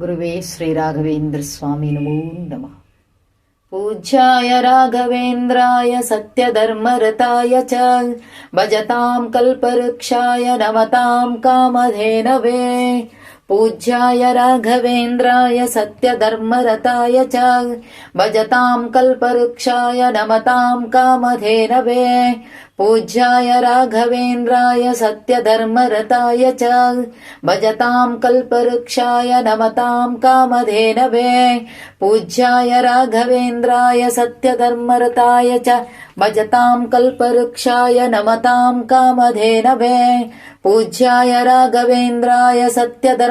गुरुवे श्रीराघवेन्द्रस्वामी नमो नमः। पूज्याय राघवेन्द्राय सत्यधर्मरताय च भजतां कल्पवृक्षाय नमतां कामधेनवे पूज्याय राघवेन्द्राय सत्यधर्मरताय च भजतां कल्पवृक्षाय नमतां कामधेनवे पूज्याय राघवेन्द्राय सत्यधर्मरताय च भजतां कल्पवृक्षाय नमतां कामधेनवे पूज्याय राघवेन्द्राय सत्यधर्मरताय च भजतां कल्पवृक्षाय नमतां कामधेनवे पूज्याय राघवेन्द्राय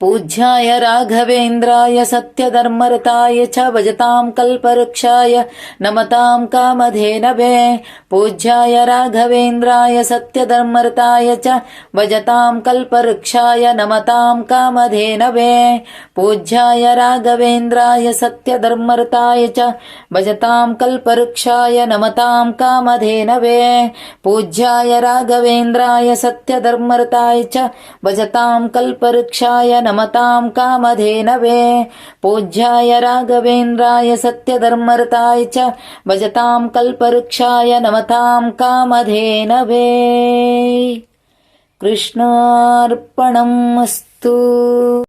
पूज्याय राघवेन्द्राय सत्यधर्मरताय च भजतां कल्पवृक्षाय नमतां कामधेनवे। पूज्याय राघवेन्द्राय सत्यधर्मरताय च भजतां कल्पवृक्षाय नमतां कामधेनवे। पूज्याय राघवेन्द्राय सत्यधर्मरताय च भजतां कल्पवृक्षाय नमतां कामधेनवे। पूज्याय राघवेन्द्राय सत्यधर्मरताय च भजतां कल्पवृक्षाय नमतां कामधेनवे पूज्याय राघवेन्द्राय सत्यधर्मरताय च भजतां कल्पवृक्षाय नमतां कामधेनवे कृष्णार्पणम् अस्तु